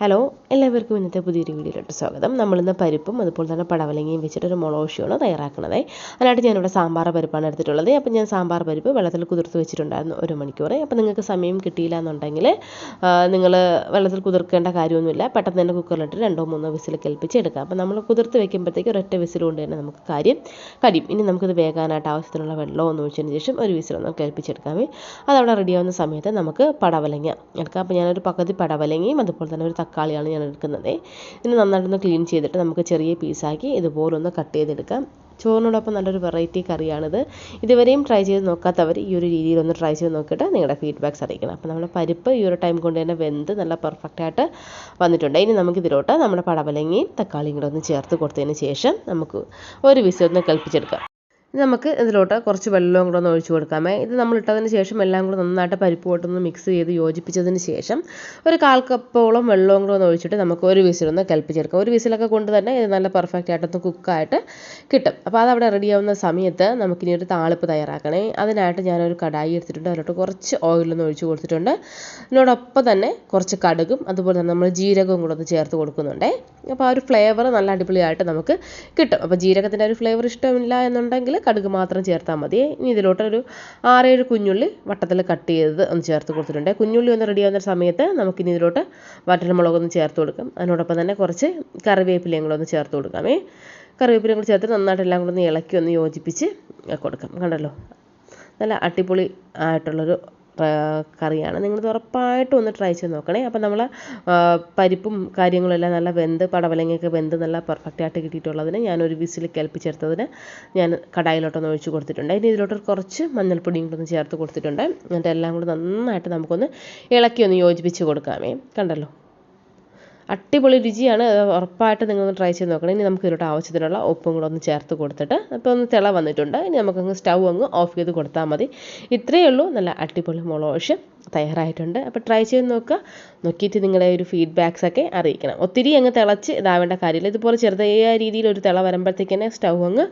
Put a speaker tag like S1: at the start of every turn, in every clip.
S1: Hello എല്ലാവർക്കും ഇന്നത്തെ പുതിയൊരു വീഡിയോയിലോട്ട് സ്വാഗതം. നമ്മളിന്ന് പരിപ്പും അതുപോലെ തന്നെ പടവലങ്ങയും വെച്ചിട്ടൊരു മുളകോഷിയാണ് തയ്യാറാക്കുന്നത് അതിനായിട്ട് ഞാനിവിടെ സാമ്പാർ പരിപ്പാണ് എടുത്തിട്ടുള്ളത്. അപ്പോൾ ഞാൻ സാമ്പാർ പരിപ്പ് വെള്ളത്തിൽ കുതിർത്ത് വെച്ചിട്ടുണ്ടായിരുന്നു ഒരു മണിക്കൂർ അപ്പോൾ നിങ്ങൾക്ക് സമയം കിട്ടിയില്ല എന്നുണ്ടെങ്കിൽ നിങ്ങൾ വെള്ളത്തിൽ കുതിർക്കേണ്ട കാര്യമൊന്നുമില്ല. പെട്ടെന്ന് തന്നെ കുക്കറിലിട്ട് രണ്ടോ മൂന്നോ വിസിൽ കേൾപ്പിച്ച് എടുക്കാം. അപ്പോൾ നമ്മൾ കുതിർത്ത് വെക്കുമ്പോഴത്തേക്ക് ഒരൊറ്റ വിസിൽ കൊണ്ട് തന്നെ നമുക്ക് കാര്യം കഴിയും. ഇനി നമുക്കിത് വേകാനായിട്ട് ആവശ്യത്തിനുള്ള വെള്ളം ഒന്ന് ഒഴിച്ചതിന് ശേഷം ഒരു വിസിലൊന്ന് കേൾപ്പിച്ചെടുക്കാമേ അതവിടെ റെഡിയാവുന്ന സമയത്ത് നമുക്ക് പടവലങ്ങ എടുക്കാം. അപ്പോൾ ഞാനൊരു പകുതി പടവലങ്ങയും അതുപോലെ തന്നെ ഒരു തക്കാളിയാണ് ഞാൻ എടുക്കുന്നത്. ഇനി നന്നായിട്ടൊന്ന് ക്ലീൻ ചെയ്തിട്ട് നമുക്ക് ചെറിയ പീസാക്കി ഇതുപോലൊന്ന് കട്ട് ചെയ്തെടുക്കാം. ചോറിനോടൊപ്പം നല്ലൊരു വെറൈറ്റി കറിയാണിത്. ഇതുവരെയും ട്രൈ ചെയ്ത് നോക്കാത്തവർ ഈ ഒരു രീതിയിൽ ഒന്ന് ട്രൈ ചെയ്ത് നോക്കിയിട്ട് നിങ്ങളുടെ ഫീഡ്ബാക്ക്സ് അറിയിക്കണം. അപ്പോൾ നമ്മുടെ പരിപ്പ് ഈ ഒരു ടൈം കൊണ്ട് തന്നെ വെന്ത് നല്ല പെർഫെക്റ്റ് ആയിട്ട് വന്നിട്ടുണ്ട്. ഇനി നമുക്ക് ഇതിലോട്ട് നമ്മുടെ പടവലങ്ങയും തക്കാളിയും കൂടെ ഒന്ന് ചേർത്ത് കൊടുത്തതിന് ശേഷം നമുക്ക് ഒരു വിസിലൊന്ന് കളിപ്പിച്ചെടുക്കാം നമുക്ക് ഇതിലോട്ട് കുറച്ച് വെള്ളവും കൂടെ ഒന്ന് ഒഴിച്ച് കൊടുക്കാമേ. ഇത് നമ്മൾ ഇട്ടതിന് ശേഷം എല്ലാം കൂടെ നന്നായിട്ട് പരിപ്പുമായിട്ടൊന്ന് മിക്സ് ചെയ്ത് യോജിപ്പിച്ചതിന് ശേഷം ഒരു കാൽ കപ്പോളം വെള്ളവും കൂടെ ഒന്ന് ഒഴിച്ചിട്ട് നമുക്ക് ഒരു വിസിലൊന്ന് കൽപ്പിച്ചെടുക്കാം. ഒരു വിസിലൊക്കെ കൊണ്ട് തന്നെ ഇത് നല്ല പെർഫെക്റ്റ് ആയിട്ടൊന്ന് കുക്കായിട്ട് കിട്ടും. അപ്പോൾ അത് അതവിടെ റെഡിയാവുന്ന സമയത്ത് നമുക്കിനി ഒരു താളിപ്പ് തയ്യാറാക്കണേ. അതിനായിട്ട് ഞാനൊരു കടായി എടുത്തിട്ടുണ്ട്. അതിലോട്ട് കുറച്ച് ഓയിലൊന്ന് ഒഴിച്ച് കൊടുത്തിട്ടുണ്ട്. ഇതിനോടൊപ്പം തന്നെ കുറച്ച് കടുകും അതുപോലെ തന്നെ നമ്മൾ ജീരകവും കൂടെ ഒന്ന് ചേർത്ത് കൊടുക്കുന്നുണ്ടേ. അപ്പോൾ ആ ഒരു ഫ്ലേവർ നല്ല അടിപൊളിയായിട്ട് നമുക്ക് കിട്ടും. അപ്പോൾ ജീരകത്തിന്റെ ഒരു ഫ്ലേവർ ഇഷ്ടമില്ല എന്നുണ്ടെങ്കിൽ കടുക് മാത്രം ചേർത്താൽ മതി. ഇനി ഇതിലോട്ടൊരു ആറേഴ് കുഞ്ഞുള്ളി വട്ടത്തിൽ കട്ട് ചെയ്തത് ഒന്ന് ചേർത്ത് കൊടുത്തിട്ടുണ്ട്. കുഞ്ഞുള്ളി ഒന്ന് റെഡി ആവുന്ന സമയത്ത് നമുക്കിനി ഇതിലോട്ട് വറ്റൽമുളകൊന്ന് ചേർത്ത് കൊടുക്കാം. അതിനോടൊപ്പം തന്നെ കുറച്ച് കറിവേപ്പിലയും കൂടെ ഒന്ന് ചേർത്ത് കൊടുക്കാമേ. കറിവേപ്പിലയും കൂടി ചേർത്ത് നന്നായിട്ട് എല്ലാം കൂടെ ഒന്ന് ഇളക്കി ഒന്ന് യോജിപ്പിച്ച് കൊടുക്കാം. കണ്ടല്ലോ? നല്ല അടിപൊളി ആയിട്ടുള്ളൊരു കറിയാണ്. നിങ്ങൾ ഉറപ്പായിട്ടും ഒന്ന് ട്രൈ ചെയ്ത് നോക്കണേ. അപ്പോൾ നമ്മൾ പരിപ്പും കാര്യങ്ങളെല്ലാം നല്ല വെന്ത് പടവലങ്ങയൊക്കെ വെന്ത് നല്ല പെർഫെക്റ്റ് ആയിട്ട് കിട്ടിയിട്ടുള്ളതിന് ഞാനൊരു വിസിൽ കേൾപ്പിച്ചെടുത്തതിന് ഞാൻ കടായിലോട്ടൊന്ന് ഒഴിച്ച് കൊടുത്തിട്ടുണ്ട്. ഇനി ഇതിലോട്ട് കുറച്ച് മഞ്ഞൾപ്പൊടിയും കൂടെ ഒന്ന് ചേർത്ത് കൊടുത്തിട്ടുണ്ട്. എന്നിട്ട് എല്ലാം കൂടെ നന്നായിട്ട് നമുക്കൊന്ന് ഇളക്കി ഒന്ന് യോജിപ്പിച്ച് കൊടുക്കാമേ. കണ്ടല്ലോ? അടിപൊളി രുചിയാണ്. ഉറപ്പായിട്ട് നിങ്ങളൊന്ന് ട്രൈ ചെയ്ത് നോക്കണം. ഇനി നമുക്ക് ഇതിലോട്ട് ആവശ്യത്തിനുള്ള ഉപ്പും കൂടെ ഒന്ന് ചേർത്ത് കൊടുത്തിട്ട് അപ്പോൾ ഒന്ന് തിള വന്നിട്ടുണ്ട്. ഇനി നമുക്കങ്ങ് സ്റ്റൗ അങ്ങ് ഓഫ് ചെയ്ത് കൊടുത്താൽ മതി. ഇത്രയേ ഉള്ളൂ. നല്ല അടിപൊളി മുളക് തയ്യാറായിട്ടുണ്ട്. അപ്പോൾ ട്രൈ ചെയ്ത് നോക്കുക. നോക്കിയിട്ട് നിങ്ങളുടെ ഒരു ഫീഡ്ബാക്സ് ഒക്കെ അറിയിക്കണം. ഒത്തിരി അങ്ങ് തിളച്ച് ഇതാവേണ്ട കാര്യമില്ല. ഇതുപോലെ ചെറുതായ രീതിയിൽ ഒരു തിള വരുമ്പോഴത്തേക്ക് തന്നെ സ്റ്റൗ അങ്ങ്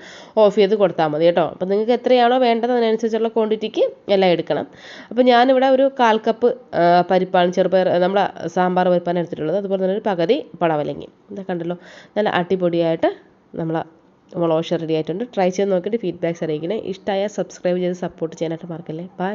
S1: ഓഫ് ചെയ്ത് കൊടുത്താൽ മതി കേട്ടോ. അപ്പോൾ നിങ്ങൾക്ക് എത്രയാണോ വേണ്ടത് അതിനനുസരിച്ചുള്ള ക്വാണ്ടിറ്റിക്ക് എല്ലാം എടുക്കണം. അപ്പോൾ ഞാനിവിടെ ഒരു കാൽ കപ്പ് പരിപ്പാണ് ചെറുപയർ നമ്മുടെ സാമ്പാർ പരിപ്പാണ് എടുത്തിട്ടുള്ളത്. അതുപോലെ തന്നെ ഒരു പകുതി പടവലങ്ങി ഇതാ കണ്ടല്ലോ. നല്ല അടിപൊളിയായിട്ട് നമ്മൾ മുളക് റെഡി ആയിട്ടുണ്ട്. ട്രൈ ചെയ്ത് നോക്കിയിട്ട് ഫീഡ്ബാക്ക്സ് അറിയിക്കണേ. ഇഷ്ടമായ സബ്സ്ക്രൈബ് ചെയ്ത് സപ്പോർട്ട് ചെയ്യാനായിട്ട് മറക്കല്ലേ. ബൈ